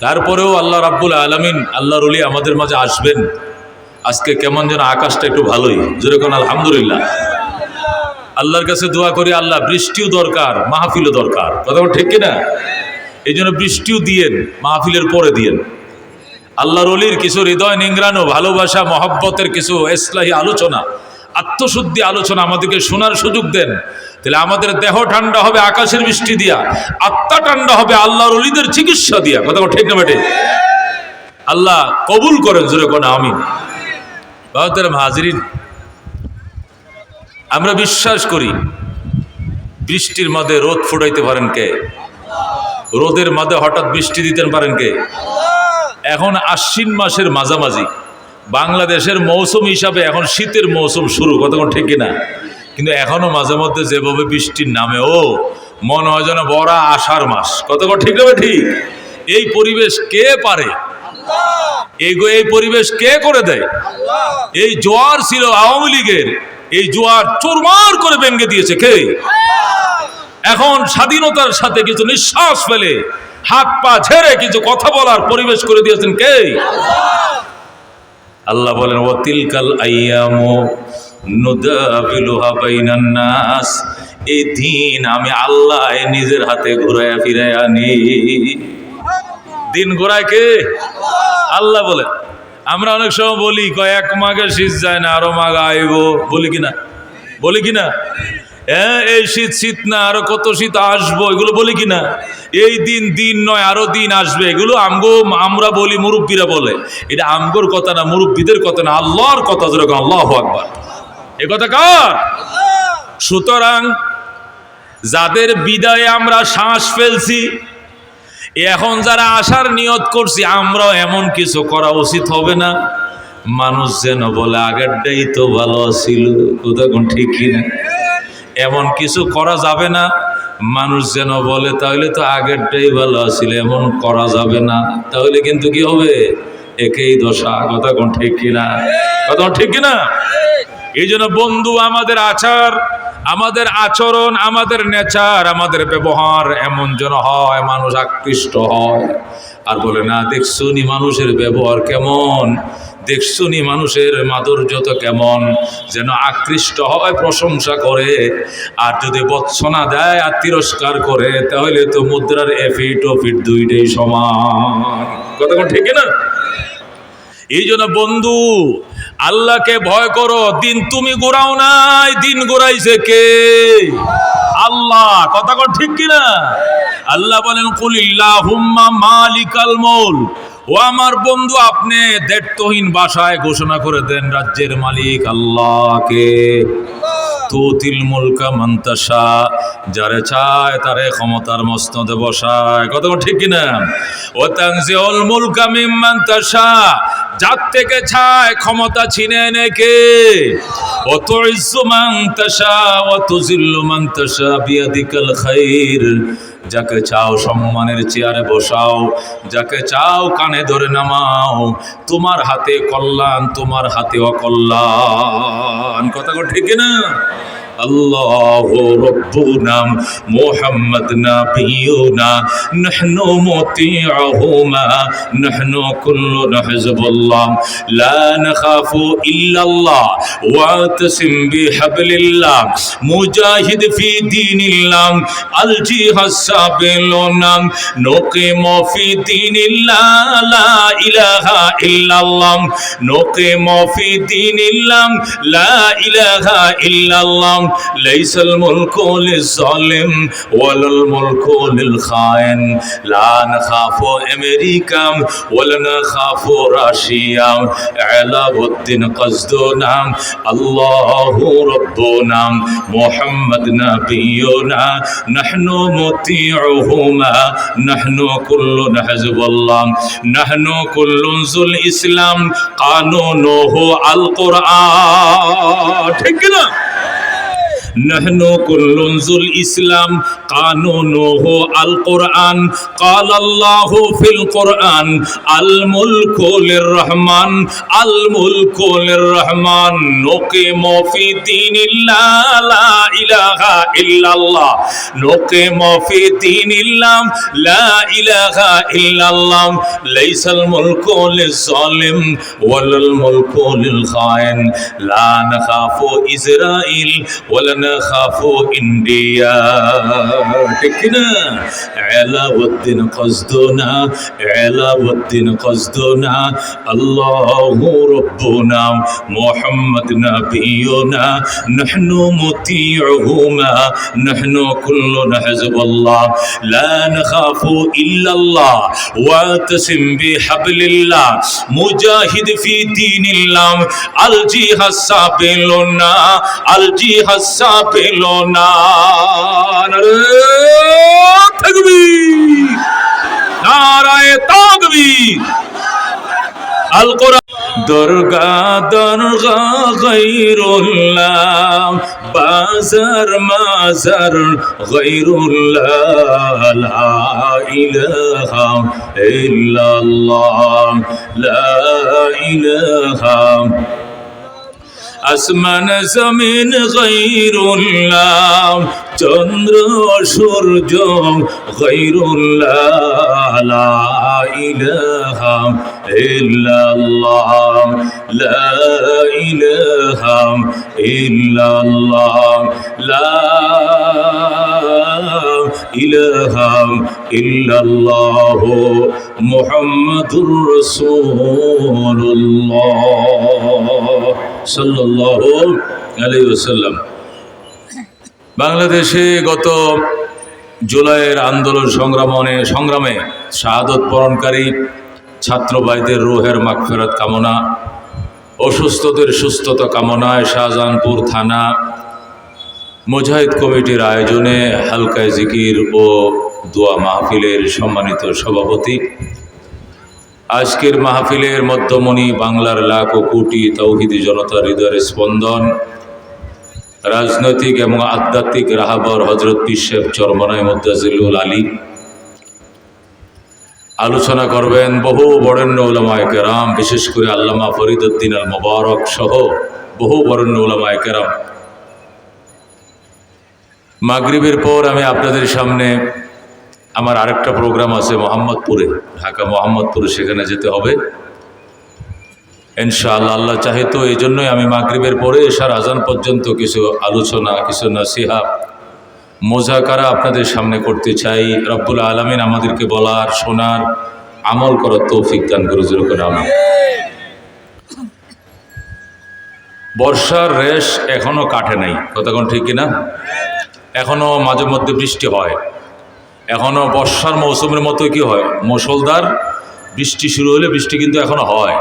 তারপরেও আল্লাহ রাব্বুল আলমিন আল্লাহর অলি আমাদের মাঝে আসবেন। আজকে কেমন যেন আকাশটা একটু ভালোই। যেরকম আলহামদুলিল্লাহ। আল্লাহর কাছে দোয়া করি, আল্লাহ বৃষ্টিও দরকার, মাহফিলও দরকার। কথা ঠিক কিনা? এই জন্য বৃষ্টিও দিয়েন, মাহফিলের পরে দিয়েন। আল্লাহর অলির কিছু হৃদয় নিংরানো ভালোবাসা, মহব্বতের কিছু ইসলাহী আলোচনা আত্মশুদ্ধি আলোচনা আমাদেরকে শোনার সুযোগ দেন। তাহলে আমাদের দেহ ঠান্ডা হবে আকাশের বৃষ্টি দিয়া, আত্মা ঠান্ডা হবে আল্লাহর অলিদের চিকিৎসা দিয়া। কথা ঠিক না বেটে আল্লাহ কবুল করেন, জোরে কোন আমিন। বাহতের হাজরিন, আমরা বিশ্বাস করি বৃষ্টির মধ্যে রোদ ফুটাইতে পারেন কে? রোদের মধ্যে হঠাৎ বৃষ্টি দিতে পারেন কে? এখন আশ্বিন মাসের মাঝামাঝি। বাংলাদেশের মৌসুম হিসাবে এখন শীতের মৌসুম শুরু কতক্ষণ ঠিক কিনা? কিন্তু এখনও মাঝে মধ্যে যেভাবে বৃষ্টির নামে, ও, মনে হয় যেন বড়া আষাঢ় মাস কতক্ষণ ঠিক হবে ঠিক? এই পরিবেশ কে পারে? এই এই পরিবেশ কে করে দেয়? এই জোয়ার ছিল আওয়ামী লীগের, এই জোয়ার চোরমার করে ভেঙে দিয়েছে কে? এখন স্বাধীনতার সাথে কিছু নিঃশ্বাস ফেলে হাত পা ছেড়ে কিছু কথা বলার পরিবেশ করে দিয়েছেন কে? আল্লাহ বলেন ও তিলকাল আইয়ামু নাস। এই দিন আমি আল্লাহ নিজের হাতে ঘুরাইয়া ফিরাইয়া আনি। দিন ঘোরায় কে? আল্লাহ বলে। আমরা অনেক সময় বলি কয়েক মাঘে শীত যায় না, আরও মাঘ আইব। বলি কিনা বলি কিনা হ্যাঁ এই শীত শীত না, আরও কত শীত আসব, এগুলো বলি কিনা? এই দিন দিন নয়, আরও দিন আসবে। এগুলো আমগো, আমরা বলি মুরব্বীরা বলে। এটা আমগোর কথা না, মুরব্বীদের কথা না, আল্লাহর কথা যেরকম, আল্লাহ আকবার। এ কথা কার? সুতরাং যাদের বিদায়ে আমরা শ্বাস ফেলছি এখন যারা আসার নিয়ত করছি, আমরাও এমন কিছু করা উচিত হবে না। মানুষ যেন বলে, আগেরটাই তো ভালো ছিল। কোথাও ঠিক কিনা? এমন কিছু করা যাবে না। মানুষ যেন বলে, তাহলে তো আগেরটাই ভালো ছিল এমন করা যাবে না। তাহলে কিন্তু কি হবে? একেই দশা। কথা কোন ঠিক কিনা? কথা ঠিক কিনা? এই জন্য বন্ধু, আমাদের আচার আমাদের আচরণ, আমাদের নেচার, আমাদের ব্যবহার এমন যেন হয়, মানুষ আকৃষ্ট হয়। আর বলে, না, দেখছুনি মানুষের ব্যবহার কেমন? দেখছুনি মানুষের মাধুর্যতা কেমন? যেন আকৃষ্ট হয়, প্রশংসা করে। আর যদি বৎসনা দেয়, আর তিরস্কার করে, তাহলে তো মুদ্রার এফিট ও ফিট দুইটাই সমান। কথা ঠিক না এই জন্য বন্ধু আল্লাহকে ভয় করো, দিন তুমি গোড়াও নাই, দিন গোড়াইছে কে? আল্লাহ, কথা কর ঠিক কিনা? আল্লাহ বলেন কুলিল্লাহ হুম্মা মালিকাল মৌল ও আমার বন্ধু, আপনি দেড়তহীন ভাষায় ঘোষণা করে দেন, রাজ্যের মালিক আল্লাহকে। তুতিল মুলকা মন্তাসা যারে চায় তারে ক্ষমতার মস্তদে বসায়। কত ঠিক কিনা? ও তানজিউল মুলকা মিম্মান তাশা। যার থেকে চায় ক্ষমতা ছিনে এনে কে? ও তুইজ্জু মান তাশা ও তুজিল্লু তাশা, বিয়াদিকাল খাইর। যাকে চাও সম্মানের চেয়ারে বসাও, যাকে চাও কানে ধরে নামাও, তোমার হাতে কল্যাণ, তোমার হাতে অকল্যাণ। কথা ঠিক না الله ربنا محمد نبينا نحن مطيعهما نحن كلنا حزب الله. لا نخاف إلا الله واعتصم بحبل الله. مجاهد في دين الله الجهاد سابلنا نقيم في دين الله لا إله إلا الله. نقيم في دين الله لا إله إلا الله. ليس الملك للظالم ولا الملك للخائن لا نخاف أمريكا ولا نخاف روسيا علاء الدين قصدنا الله ربنا محمد نبينا نحن مطيعهما نحن كلنا حزب الله نحن كل ذو الإسلام قانونه القرآن ঠিক না نحن كنز الإسلام قانونه القرآن قال الله في القرآن الملك للرحمن الملك للرحمن نقيم في دين الله لا إله إلا الله نقيم في دين الله لا إله إلا الله ليس الملك للظالم ولا الملك للخائن لا نخاف إسرائيل ولا نخاف إنديا تكنا علاوة قصدنا علاوة قصدنا الله ربنا محمد نبينا نحن مطيعهما نحن كلنا حزب الله لا نخاف إلا الله واعتصم بحبل الله مجاهد في دين الله الجهاد سابلنا পেল না। নারায় তাকবি। আল কোরআন দুর্গা দুর্গা গৈরুল্লাহ বাজার, মাজার গৈরুল্লাহ লা ইলাহা ইল্লাল্লাহ, লা ইলাহা আসমান জমিন গৈরুল্লাহ চন্দ্র সূর্য গৈরুল্লাহ লা ইলাহা ইল্লাল্লাহ, লা ইলাহা ইল্লাল্লাহ, লা ইলাহা ইল্লাল্লাহ, মুহাম্মাদুর রাসূলুল্লাহ। ওয়াসাল্লাম। বাংলাদেশে গত জুলাইয়ের আন্দোলন সংগ্রামনে সংগ্রামে শাহাদত বরণকারী ছাত্র ভাইদের রোহের মাগফেরত কামনা, অসুস্থদের সুস্থতা কামনায় শাহজাহানপুর থানা মুজাহিদ কমিটির আয়োজনে হালকায় জিকির ও দোয়া মাহফিলের সম্মানিত সভাপতি আজকের মাহফিলের মধ্যমণি বাংলার লাখ ও কোটি তৌহিদি জনতার হৃদয়ের স্পন্দন। রাজনৈতিক এবং আধ্যাত্মিক রাহাবর হজরত পিসেব চরমনায় মুদাজিল্লুল আলী। আলোচনা করবেন বহু বরেণ্য ওলামায় কেরাম, বিশেষ করে আল্লামা ফরিদুদ্দিন আল মোবারক সহ বহু বরেণ্য ওলামায় কেরাম। মাগরিবের পর আমি আপনাদের সামনে আমার আরেকটা প্রোগ্রাম আছে মোহাম্মদপুরে, ঢাকা মোহাম্মদপুরে, সেখানে যেতে হবে। ইনশাআল্লাহ, আল্লাহ চাহে তো, এই জন্যই আমি মাগরিবের পরে এসার আজান পর্যন্ত কিছু আলোচনা, কিছু নসিহা, মোজাকারা আপনাদের সামনে করতে চাই। রব্বুল আলমিন আমাদেরকে বলার, শোনার, আমল করার তৌফিক দান করে জোর করে আমি বর্ষার রেশ এখনও কাটে নাই কতক্ষণ ঠিক কিনা? এখনও মাঝে মধ্যে বৃষ্টি হয়। এখনও বর্ষার মৌসুমের মতো কি হয়? মুসলধার বৃষ্টি শুরু হলে বৃষ্টি কিন্তু এখনও হয়।